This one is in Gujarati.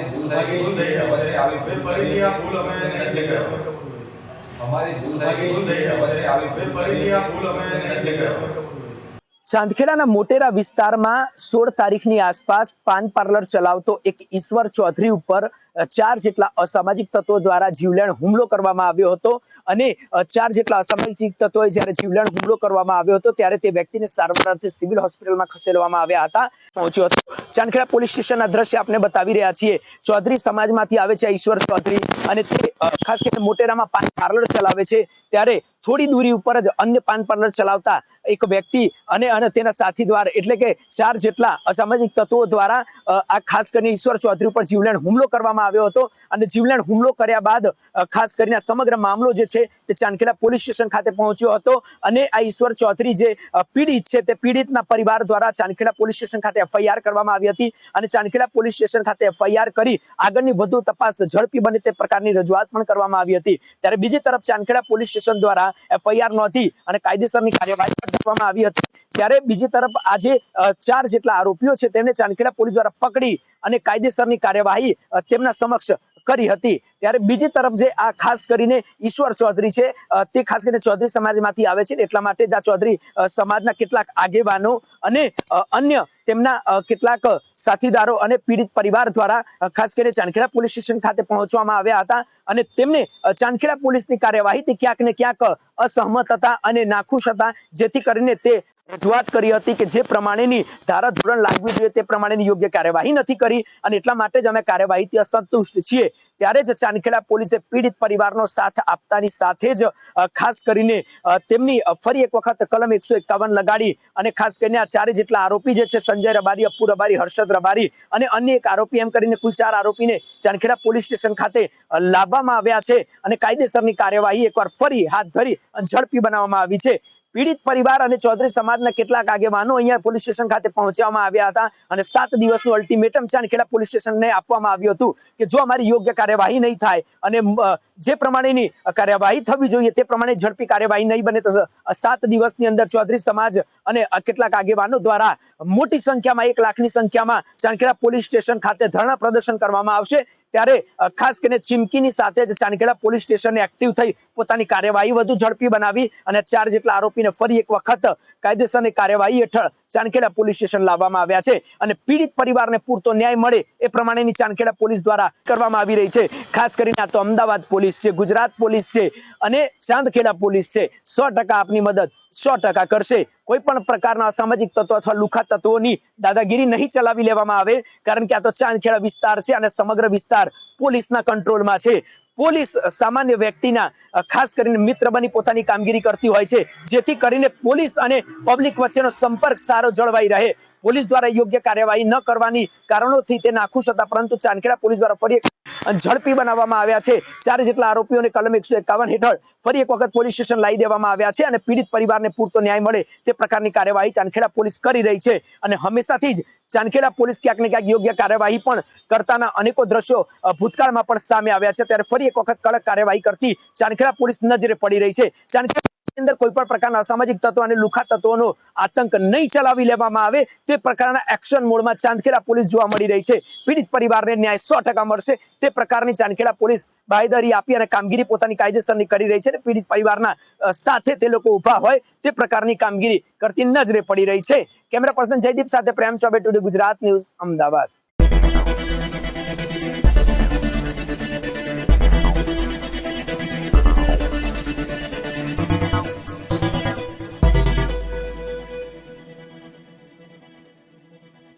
અમારી ભૂલ થઈ ગઈ છે હવે આવી ફરી આ ભૂલ અમે નથી કરવાની. અમારી ભૂલ થઈ ગઈ છે હવે આવી ફરી આ ભૂલ અમે નથી કરવાની. ચાંદખેડાના મોટેરા વિસ્તારમાં સોળ તારીખની આસપાસ પાન પાર્લર ચલાવતો એક ઈશ્વર ચૌધરી ઉપર ચાર જેટલા અસામાજિક તત્વો દ્વારા જીવલેણ હુમલો કરવામાં આવ્યો હતો. અને ચાર જેટલા અસામાજિક તત્વોએ જ્યારે જીવલેણ હુમલો કરવામાં આવ્યો હતો, ત્યારે તે વ્યક્તિને સારવાર સિવિલ હોસ્પિટલમાં ખસેડવામાં આવ્યા હતા. પહોંચ્યો હતો. ચાંદખેડા પોલીસ સ્ટેશનના દ્રશ્ય આપને બતાવી રહ્યા છીએ. ચૌધરી સમાજમાંથી આવે છે ઈશ્વર ચૌધરી અને તે ખાસ કરીને મોટેરામાં પાન પાર્લર ચલાવે છે. ત્યારે થોડી દૂરી ઉપર જ અન્ય પાન પાર્લર ચલાવતા એક વ્યક્તિ અને અને તેના સાથીદાર એટલે કે ચાર જેટલા અસામાજિક તત્વો દ્વારા આ ખાસ કરીને ઈશ્વર ચૌધરી ઉપર જીવલેણ હુમલો કરવામાં આવ્યો હતો. અને જીવલેણ હુમલો કર્યા બાદ ખાસ કરીને સમગ્ર મામલો જે છે, તે ચાંદખેડા પોલીસ સ્ટેશન ખાતે પહોંચ્યો હતો. અને આ ઈશ્વર ચૌધરી જે પીડિત છે, તે પીડિતના પરિવાર દ્વારા ચાંદખેડા પોલીસ સ્ટેશન ખાતે એફઆઈઆર કરવામાં આવી હતી. અને ચાંદખેડા પોલીસ સ્ટેશન ખાતે એફઆઈઆર કરી આગળની વધુ તપાસ ઝડપી બને તે પ્રકારની રજૂઆત પણ કરવામાં આવી હતી. ત્યારે બીજી તરફ ચાંદખેડા પોલીસ સ્ટેશન દ્વારા એફઆઈઆર નોંધી અને કાયદેસરની કાર્યવાહી પણ કરવામાં આવી હતી. ત્યારે બીજી તરફ આજે ચાર જેટલા આરોપીઓ છે તેમને ચાંદખેડા પોલીસ દ્વારા પકડી અને કાયદેસરની કાર્યવાહી તેમના સમક્ષ કરી હતી. ત્યારે બીજી તરફ જે આ ખાસ કરીને ઈશ્વર ચૌધરી છે તે ખાસ કરીને ચૌધરી સમાજમાંથી આવે છે એટલા માટે જ આ ચૌધરી સમાજના કેટલાક આગેવાનો અને અન્ય તેમના કેટલાક સાથીદારો અને પીડિત પરિવાર દ્વારા ખાસ કરીને ચાંદખેડા પોલીસ સ્ટેશન ખાતે પહોંચવામાં આવ્યા હતા અને તેમને ચાંદખેડા પોલીસની કાર્યવાહીથી ક્યાંક ને ક્યાંક અસહમત હતા અને નાખુશ હતા, જેથી કરીને તે રજૂઆત કરી હતી કે જે પ્રમાણેની ધારા ધોરણ લાગવી જોઈએ તે પ્રમાણેની યોગ્ય કાર્યવાહી નથી કરી અને એટલા માટે જ અમે કાર્યવાહીથી અસંતુષ્ટ છીએ. ત્યારે જ ચાંદખેડા પોલીસે પીડિત પરિવારનો સાથ આપતાની સાથે જ ખાસ કરીને તેમની ફરી એક વખત કલમ એકસો એકાવન લગાડી અને ખાસ કરીને આ ચારે જેટલા આરોપી જે છે, સંજય રબારી અપ્પુ રબારી, હર્ષદ રબારી અને અન્ય એક આરોપી, એમ કરીને કુલ ચાર આરોપીને ચાંદખેડા પોલીસ સ્ટેશન ખાતે લાવવામાં આવ્યા છે અને કાયદેસરની કાર્યવાહી એકવાર ફરી હાથ ધરી ઝડપી બનાવવામાં આવી છે. પીડિત પરિવાર અને ચૌધરી સમાજના કેટલાક આગેવાનો અહીંયા પોલીસ સ્ટેશન ખાતે પહોંચવામાં આવ્યા હતા અને સાત દિવસનું અલ્ટિમેટમ ચાંદખેડા પોલીસ સ્ટેશનને આપવામાં આવ્યું હતું કે જો અમારી યોગ્ય કાર્યવાહી નહીં થાય અને જે પ્રમાણેની કાર્યવાહી થવી જોઈએ તે પ્રમાણે ઝડપી કાર્યવાહી નહીં બને તો સાત દિવસની અંદર ચૌધરી સમાજ અને કેટલાક આગેવાનો દ્વારા મોટી સંખ્યામાં, એક લાખની સંખ્યામાં ચાંદખેડા પોલીસ સ્ટેશન ખાતે ધરણા પ્રદર્શન કરવામાં આવશે. ત્યારે ખાસ કરીને ચીમકીની સાથે જ ચાંદખેડા પોલીસ સ્ટેશને એક્ટિવ થઈ પોતાની કાર્યવાહી વધુ ઝડપી બનાવી અને ચાર જેટલા આરોપીને ફરી એક વખત કાયદેસરની કાર્યવાહી હેઠળ ચાંદખેડા પોલીસ સ્ટેશન લાવવામાં આવ્યા છે અને પીડિત પરિવારને પૂરતો ન્યાય મળે એ પ્રમાણેની ચાંદખેડા પોલીસ દ્વારા કરવામાં આવી રહી છે. ખાસ કરીને આ તો અમદાવાદ પોલીસ છે, ગુજરાત પોલીસ છે અને ચાંદખેડા પોલીસ છે. સો આપની મદદ. સો ટકા કરશે. કોઈ પણ પ્રકારના અસામાજિક તત્વો અથવા લુખા તત્વોની દાદાગીરી નહીં ચલાવી લેવામાં આવે, કારણ કે આ તો ચાંદખેડા વિસ્તાર છે અને સમગ્ર વિસ્તાર પોલીસના કંટ્રોલમાં છે. પોલીસ સામાન્ય વ્યક્તિના ખાસ કરીને મિત્ર બની પોતાની કામગીરી કરતી હોય છે, જેથી કરીને પોલીસ અને પબ્લિક વચ્ચેનો સંપર્ક સારો જળવાઈ રહે. પોલીસ દ્વારા યોગ્ય કાર્યવાહી ન કરવાની કારણોથી તે નાખુશ હતા, પરંતુ ચાંદખેડા પોલીસ દ્વારા ફરી ઝડપી બનાવવામાં આવ્યા છે. ચાર જેટલા આરોપીઓને કલમ એકસો એકાવન હેઠળ ફરી એક વખત પોલીસ સ્ટેશન લાવી દેવામાં આવ્યા છે અને પીડિત પરિવારને પૂરતો ન્યાય મળે તે પ્રકારની કાર્યવાહી ચાંદખેડા પોલીસ કરી રહી છે. અને હંમેશાથી જ ચાંદખેડા પોલીસ ક્યાંક ને ક્યાંક યોગ્ય કાર્યવાહી પણ કરતાના અનેકો દ્રશ્યો ભૂતકાળમાં પણ સામે આવ્યા છે. ત્યારે ફરી એક વખત કડક કાર્યવાહી કરતી ચાંદખેડા પોલીસ નજરે પડી રહી છે. ચાંદખેડા અંદર કોઈ પણ પ્રકારના અસામાજિક તત્વો અને લુખા તત્વોનો આતંક નહીં ચલાવી લેવામાં આવે તે પ્રકારના એક્શન મોડમાં ચાંદખેડા પોલીસ જોવા મળી રહી છે. પીડિત પરિવારને ન્યાય સો ટકા મળશે. તે પ્રકારની ચાંદખેડા પોલીસ બાયદારી આપી અને કામગીરી પોતાની કાયદેસરની કરી રહી છે પીડિત પરિવારના સાથે તે લોકો ઊભા હોય તે પ્રકારની કામગીરી કરતી નજરે પડી રહી છે. કેમેરા પર્સન જયદીપ સાથે પ્રેમ ચોબે ટુડે ગુજરાત ન્યૂઝ, અમદાવાદ.